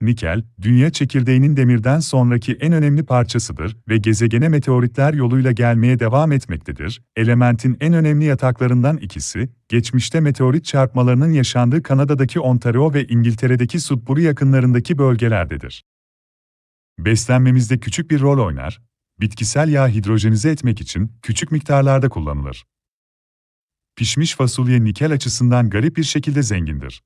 Nikel, dünya çekirdeğinin demirden sonraki en önemli parçasıdır ve gezegene meteoritler yoluyla gelmeye devam etmektedir. Elementin en önemli yataklarından ikisi, geçmişte meteorit çarpmalarının yaşandığı Kanada'daki Ontario ve İngiltere'deki Sudbury yakınlarındaki bölgelerdedir. Beslenmemizde küçük bir rol oynar, bitkisel yağ hidrojenize etmek için küçük miktarlarda kullanılır. Pişmiş fasulye nikel açısından garip bir şekilde zengindir.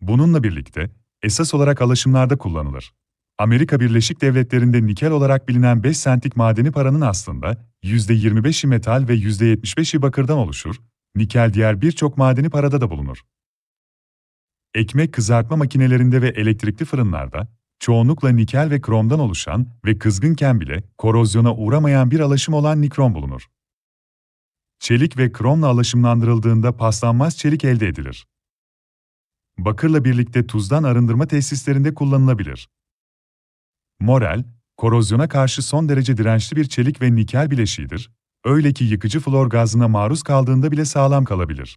Bununla birlikte, esas olarak alaşımlarda kullanılır. Amerika Birleşik Devletleri'nde nikel olarak bilinen 5 sentik madeni paranın aslında %25'i metal ve %75'i bakırdan oluşur, nikel diğer birçok madeni parada da bulunur. Ekmek kızartma makinelerinde ve elektrikli fırınlarda, çoğunlukla nikel ve kromdan oluşan ve kızgınken bile korozyona uğramayan bir alaşım olan nikrom bulunur. Çelik ve kromla alaşımlandırıldığında paslanmaz çelik elde edilir. Bakırla birlikte tuzdan arındırma tesislerinde kullanılabilir. Morel, korozyona karşı son derece dirençli bir çelik ve nikel bileşiğidir, öyle ki yıkıcı flor gazına maruz kaldığında bile sağlam kalabilir.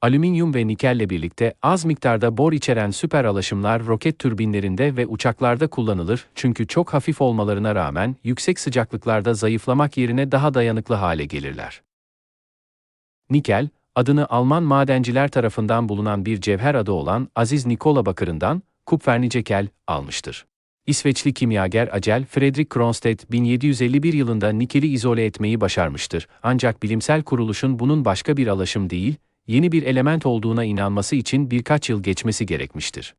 Alüminyum ve nikelle birlikte az miktarda bor içeren süper alaşımlar roket türbinlerinde ve uçaklarda kullanılır çünkü çok hafif olmalarına rağmen yüksek sıcaklıklarda zayıflamak yerine daha dayanıklı hale gelirler. Nikel, adını Alman madenciler tarafından bulunan bir cevher adı olan Aziz Nikola bakırından, Kupfernicekel, almıştır. İsveçli kimyager Acel Fredrik Kronstedt 1751 yılında nikeli izole etmeyi başarmıştır. Ancak bilimsel kuruluşun bunun başka bir alaşım değil, yeni bir element olduğuna inanması için birkaç yıl geçmesi gerekmiştir.